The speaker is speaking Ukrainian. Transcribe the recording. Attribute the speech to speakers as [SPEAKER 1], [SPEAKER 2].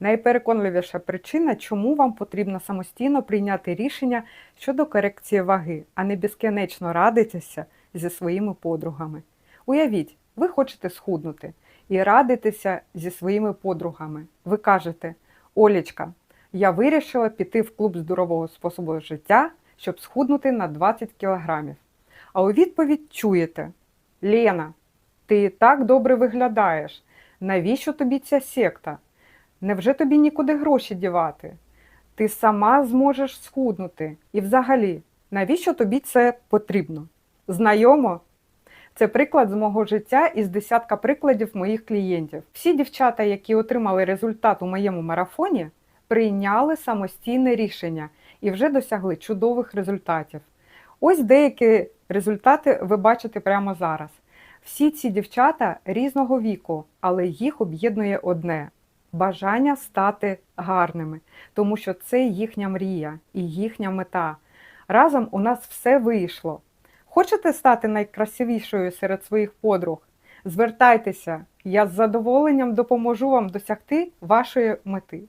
[SPEAKER 1] найпереконливіша причина, чому вам потрібно самостійно прийняти рішення щодо корекції ваги, а не безкінечно радитися зі своїми подругами. Уявіть, ви хочете схуднути і радитеся зі своїми подругами. Ви кажете, Олічка, я вирішила піти в клуб здорового способу життя, щоб схуднути на 20 кілограмів. А у відповідь чуєте: Лена, ти і так добре виглядаєш. Навіщо тобі ця секта? Невже тобі нікуди гроші дівати? Ти сама зможеш схуднути. І взагалі, навіщо тобі це потрібно? Знайомо? Це приклад з мого життя із десятка прикладів моїх клієнтів. Всі дівчата, які отримали результат у моєму марафоні, прийняли самостійне рішення і вже досягли чудових результатів. Ось деякі результати ви бачите прямо зараз. Всі ці дівчата різного віку, але їх об'єднує одне бажання стати гарними, тому що це їхня мрія і їхня мета. Разом у нас все вийшло. Хочете стати найкрасивішою серед своїх подруг? Звертайтеся, я з задоволенням допоможу вам досягти вашої мети.